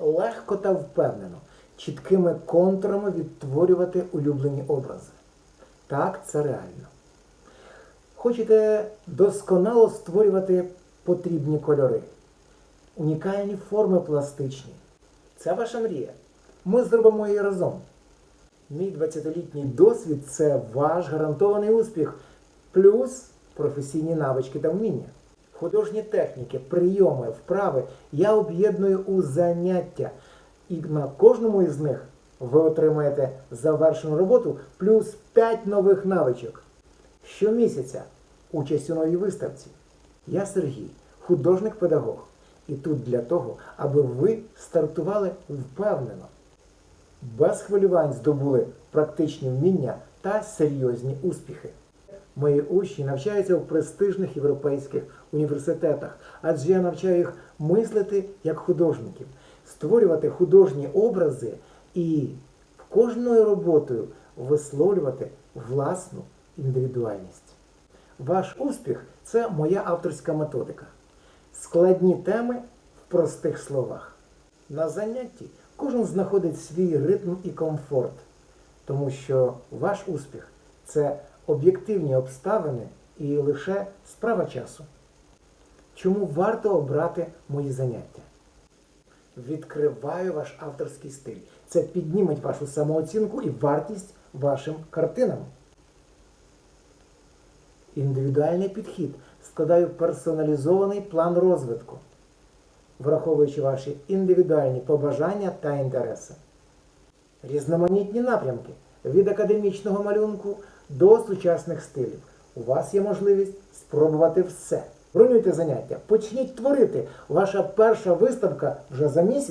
легко та впевнено, чіткими контурами відтворювати улюблені образи. Так, це реально. Хочете досконало створювати потрібні кольори, унікальні форми пластичні. Це ваша мрія. Ми зробимо її разом. Мій 20-літній досвід це ваш гарантований успіх, плюс професійні навички та вміння. Художні техніки, прийоми, вправи я об'єдную у заняття. І на кожному із них ви отримаєте завершену роботу плюс 5 нових навичок. Щомісяця участь у новій виставці. Я Сергій, художник-педагог. І тут для того, аби ви стартували впевнено без хвилювань здобули практичні вміння та серйозні успіхи. Мої учні навчаються в престижних європейських університетах, адже я навчаю їх мислити як художників, створювати художні образи і кожною роботою висловлювати власну індивідуальність. Ваш успіх це моя авторська методика. Складні теми в простих словах. На занятті кожен знаходить свій ритм і комфорт, тому що ваш успіх це об'єктивні обставини і лише справа часу. Чому варто обрати мої заняття? Відкриваю ваш авторський стиль. Це підніметь вашу самооцінку і вартість вашим картинам. Індивідуальний підхід. Складаю персоналізований план розвитку, враховуючи ваші індивідуальні побажання та інтереси. Різноманітні напрямки від академічного малюнку до сучасних стилів. У вас є можливість спробувати все. Бронюйте заняття, почніть творити. Ваша перша виставка вже за місяць.